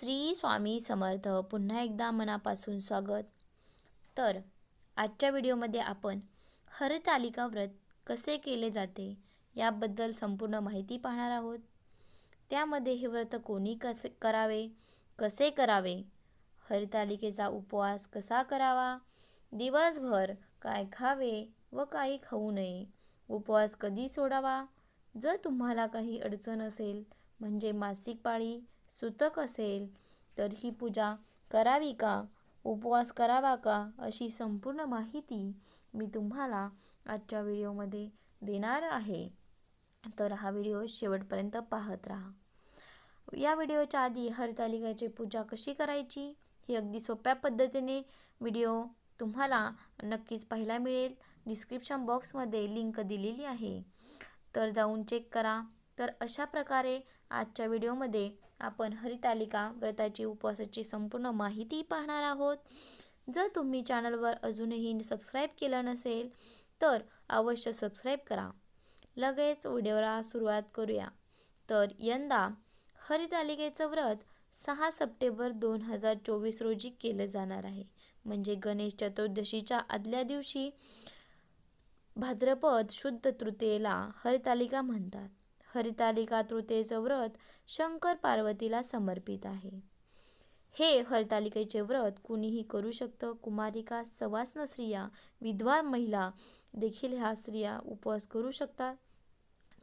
श्री स्वामी समर्थ. पुन्हा एकदा मनापासून स्वागत. तर आजच्या व्हिडिओमध्ये आपण हरतालिका व्रत कसे केले जाते याबद्दल संपूर्ण माहिती पाहणार आहोत. त्यामध्ये हे व्रत कोणी कसे करावे कसे करावे हरतालिकेचा उपवास कसा करावा दिवसभर काय खावे व काही खाऊ नये उपवास कधी सोडावा जर तुम्हाला काही अडचण असेल म्हणजे मासिक पाळी सुतक असेल तर ही पूजा करावी का? उपवास करावा का? अशी संपूर्ण माहिती मी तुम्हाला आजच्या व्हिडिओमध्ये देणार आहे. तर हा व्हिडिओ शेवटपर्यंत पाहत राहा. या व्हिडिओच्या आधी हरतालिकाची पूजा कशी करायची? ही अगदी सोप्या पद्धतीने व्हिडिओ तुम्हाला नक्कीच पाहायला मिळेल. डिस्क्रिप्शन बॉक्समध्ये लिंक दिलेली आहे. तर जाऊन चेक करा. तर अशा प्रकारे आजच्या व्हिडिओमध्ये आपण हरितालिका व्रताची उपवासाची संपूर्ण माहिती पाहणार आहोत. जर तुम्ही चॅनलवर अजूनही सबस्क्राईब केलं नसेल तर अवश्य सबस्क्राईब करा. लगेच व्हिडिओला सुरुवात करूया. तर यंदा हरितालिकेचं व्रत सहा सप्टेंबर दोन हजार चोवीस रोजी केलं जाणार आहे. म्हणजे गणेश चतुर्दशीच्या आदल्या दिवशी भाद्रपद शुद्ध तृतीयेला हरितालिका म्हणतात. हरितालिका तृतीयेचं व्रत शंकर पार्वतीला समर्पित आहे. हे हरतालिकेचे व्रत कुणीही करू शकतं. कुमारिका सवासना स्त्रिया विधवा महिला देखील ह्या स्त्रिया उपवास करू शकतात.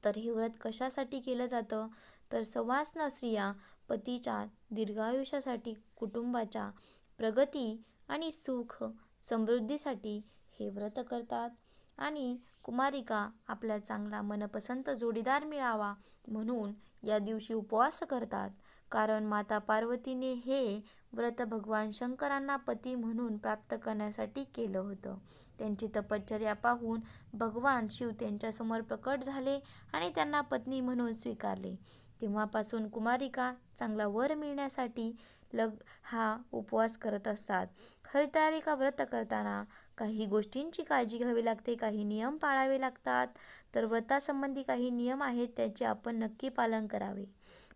तर हे व्रत कशासाठी केलं जातं? तर सवासना स्त्रिया पतीच्या दीर्घायुष्यासाठी कुटुंबाच्या प्रगती आणि सुख समृद्धीसाठी हे व्रत करतात. आणि कुमारिका आपल्या चांगला मनपसंत जोडीदार मिळावा म्हणून या दिवशी उपवास करतात. कारण माता पार्वतीने हे व्रत भगवान शंकरांना पती म्हणून प्राप्त करण्यासाठी केलं होतं. त्यांची तपश्चर्या पाहून भगवान शिव त्यांच्यासमोर प्रकट झाले आणि त्यांना पत्नी म्हणून स्वीकारले. तेव्हापासून कुमारिका चांगला वर मिळण्यासाठी लग हा उपवास करत असतात. हरितालिका व्रत करताना काही गोष्टींची काळजी घ्यावी लागते काही नियम पाळावे लागतात. तर व्रतासंबंधी काही नियम आहेत त्याचे आपण नक्की पालन करावे.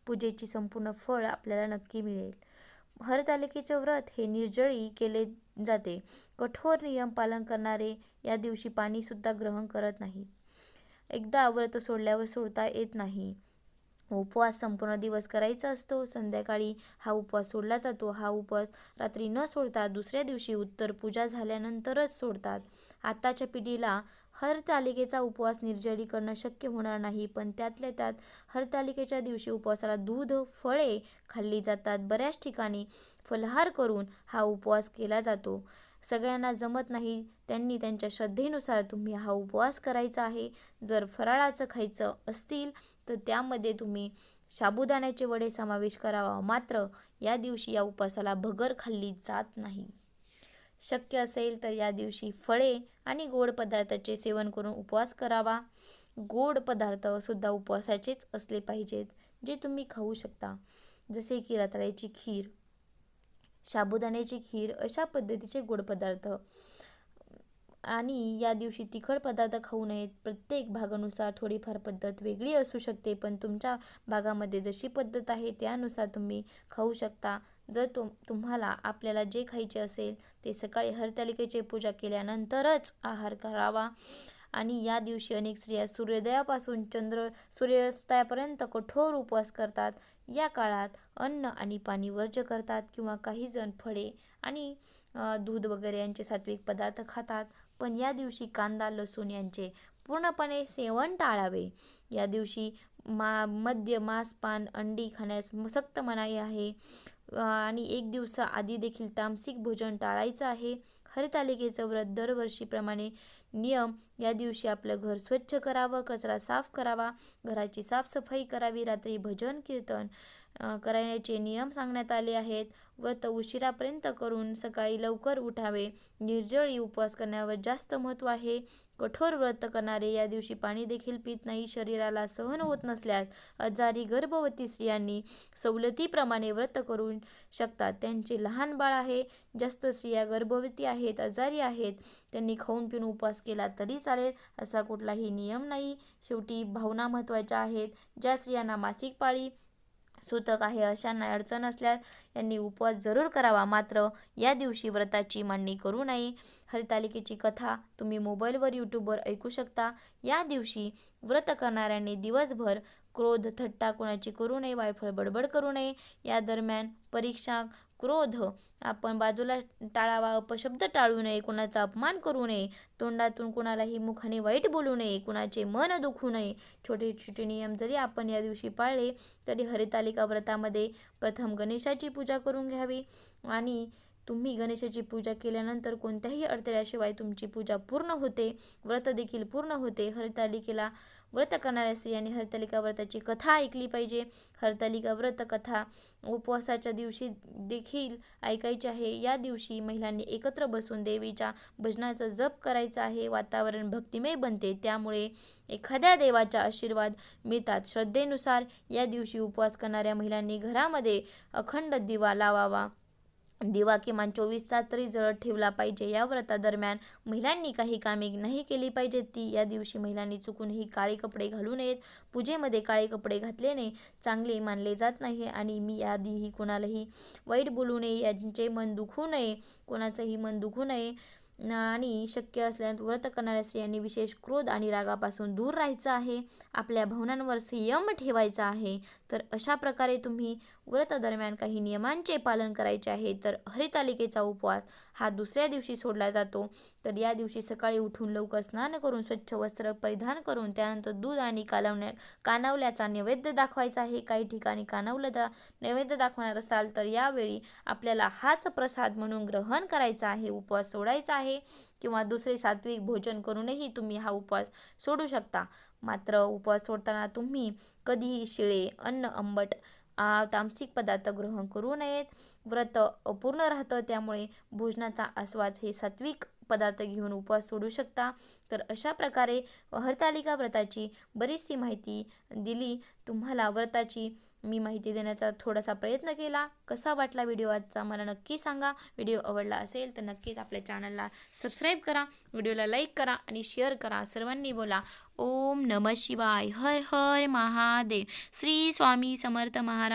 पूजेची संपूर्ण फळ आपल्याला नक्की मिळेल. हरतालिकेचे व्रत हे निर्जळी केले जाते. कठोर नियम पालन करणारे या दिवशी पाणीसुद्धा ग्रहण करत नाही. एकदा व्रत सोडल्यावर सोडता येत नाही. उपवास संपूर्ण दिवस करायचा असतो. संध्याकाळी हा उपवास सोडला जातो. हा उपवास रात्री न सोडता दुसऱ्या दिवशी उत्तर पूजा झाल्यानंतरच सोडतात. आताच्या पिढीला हरतालिकेचा उपवास निर्जली करणं शक्य होणार नाही पण त्यातल्या त्यात हरतालिकेच्या दिवशी उपवासाला दूध फळे खाल्ली जातात. बऱ्याच ठिकाणी फलहार करून हा उपवास केला जातो. सगळ्यांना जमत नाही त्यांनी त्यांच्या श्रद्धेनुसार तुम्ही हा उपवास करायचा आहे. जर फराळाचं खायचं असतील तर त्यामध्ये तुम्ही साबुदाण्याचे वडे समावेश करावा. मात्र या दिवशी या उपवासाला भगर खाल्ली जात नाही. शक्य असेल तर या दिवशी फळे आणि गोड पदार्थाचे सेवन करून उपवास करावा. गोड पदार्थ सुद्धा उपवासाचेच असले पाहिजेत जे तुम्ही खाऊ शकता. जसे की रताळ्याची खीर. साबुदाण्याची खीर अशा पद्धतीचे गोड पदार्थ आणि या दिवशी तिखट पदार्थ खाऊ नयेत. प्रत्येक भागानुसार थोडीफार पद्धत वेगळी असू शकते पण तुमच्या भागामध्ये जशी पद्धत आहे त्यानुसार तुम्ही खाऊ शकता. जर तुम तुम्हाला आपल्याला जे खायचे असेल ते सकाळी हरतालिकेची पूजा केल्यानंतरच आहार करावा. आणि या दिवशी अनेक स्त्रिया सूर्योदयापासून चंद्र सूर्यास्तापर्यंत कठोर उपवास करतात. या काळात अन्न आणि पाणी वर्ज करतात किंवा काही जण फळे आणि दूध वगैरे यांचे सात्विक पदार्थ खातात. पण या दिवशी कांदा लसूण यांचे पूर्णपणे सेवन टाळावे. या दिवशी मा मद्य मांस पान अंडी खाण्यास सक्त मनाई आहे. आणि एक दिवसा आधी देखील तामसिक भोजन टाळायचं आहे. हरितालिकेचं व्रत दरवर्षीप्रमाणे नियम. या दिवशी आपलं घर स्वच्छ करावं कचरा साफ करावा घराची साफसफाई करावी रात्री भजन कीर्तन करण्याचे नियम सांगण्यात आले आहेत. व्रत उशिरापर्यंत करून सकाळी लवकर उठावे. निर्जळी उपवास करण्यावर जास्त महत्त्व आहे. कठोर व्रत करणारे या दिवशी पाणी देखील पित नाही. शरीराला सहन होत नसल्यास आजारी गर्भवती स्त्रियांनी सवलतीप्रमाणे व्रत करू शकतात. त्यांचे लहान बाळ आहे जास्त स्त्रिया गर्भवती आहेत आजारी आहेत. त्यांनी खाऊन पिऊन उपवास केला तरी चालेल असा कुठलाही नियम नाही. शेवटी भावना महत्त्वाच्या आहेत. ज्या स्त्रियांना मासिक पाळी सूतक आहे अशांना अडचण असल्यास यांनी उपवास जरूर करावा. मात्र या दिवशी व्रताची मांडणी करू नये. हरितालिकेची कथा तुम्ही मोबाईलवर यूट्यूबवर ऐकू शकता. या दिवशी व्रत करणाऱ्यांनी दिवसभर क्रोध थट्टा कोणाची करू नये वायफळ बडबड करू नये. या दरम्यान परीक्षा क्रोध. आपण बाजूला टाळावा अपशब्द टाळू नये कोणाचा अपमान करू नये तोंडातून कुणालाही मुखाने वाईट बोलू नये कुणाचे मन दुखू नये. छोटे छोटे नियम जरी आपण या दिवशी पाळले तरी हरितालिका व्रतामध्ये प्रथम गणेशाची पूजा करून घ्यावी आणि तुम्ही गणेशाची पूजा केल्यानंतर कोणत्याही अडथळ्याशिवाय तुमची पूजा पूर्ण होते व्रत देखील पूर्ण होते. हरतालिकेला व्रत करणाऱ्या स्त्रियांनी हरतालिका व्रताची कथा ऐकली पाहिजे. हरतालिका व्रत कथा उपवासाच्या दिवशी देखील ऐकायची आहे. या दिवशी महिलांनी एकत्र बसून देवीच्या भजनाचा जप करायचा आहे. वातावरण भक्तिमय बनते. त्यामुळे एखाद्या देवाचा आशीर्वाद मिळतात. श्रद्धेनुसार या दिवशी उपवास करणाऱ्या महिलांनी घरामध्ये अखंड दिवा लावावा. दिवा किमान चोवीस तास तरी जळत ठेवला पाहिजे. या व्रतादरम्यान महिलांनी काही कामे नाही केली पाहिजेत ती या दिवशी महिलांनी चुकूनही काळे कपडे घालू नयेत. पूजेमध्ये काळे कपडे घातल्याने चांगले मानले जात नाही आणि मी याआधीही कोणालाही वाईट बोलू नये यांचे मन दुखू नये कोणाचंही मन दुखू नये. आणि शक्य असल्यास व्रत करणाऱ्या स्त्रियांनी विशेष क्रोध आणि रागापासून दूर राहायचं आहे. आपल्या भावनांवर संयम ठेवायचा आहे. तर अशा प्रकारे तुम्ही व्रतादरम्यान काही नियमांचे पालन करायचे आहे तर हरितालिकेचा उपवास हा दुसऱ्या दिवशी सोडला जातो. तर या दिवशी सकाळी उठून लवकर स्नान करून स्वच्छ वस्त्र परिधान करून त्यानंतर दूध आणि कालवण्या कानवल्याचा नैवेद्य दाखवायचा आहे. काही ठिकाणी कानवलं नैवेद्य दाखवणार असाल तर यावेळी आपल्याला हाच प्रसाद म्हणून ग्रहण करायचा आहे. उपवास सोडायचा आहे. आहे किंवा दुसरे सात्विक भोजन करूनही तुम्ही हा उपवास सोडू शकता. मात्र उपवास सोडताना तुम्ही कधीही शिळे अन्न आंबट तामसिक पदार्थ ग्रहण करू नयेत. व्रत अपूर्ण राहतं त्यामुळे भोजनाचा आस्वाद हे सात्विक पदार्थ घेऊन उपवास सोडू शकता. तर अशा प्रकारे हरतालिका व्रताची बरीचशी माहिती दिली. तुम्हाला व्रताची मी माहिती देण्याचा थोडासा प्रयत्न केला. कसा वाटला व्हिडिओ आजचा मला नक्की सांगा. व्हिडिओ आवडला असेल तर नक्कीच आपल्या चॅनलला सबस्क्राईब करा. व्हिडिओला लाईक करा आणि शेअर करा. सर्वांनी बोला ओम नम शिवाय. हर हर महादेव. श्री स्वामी समर्थ महाराज.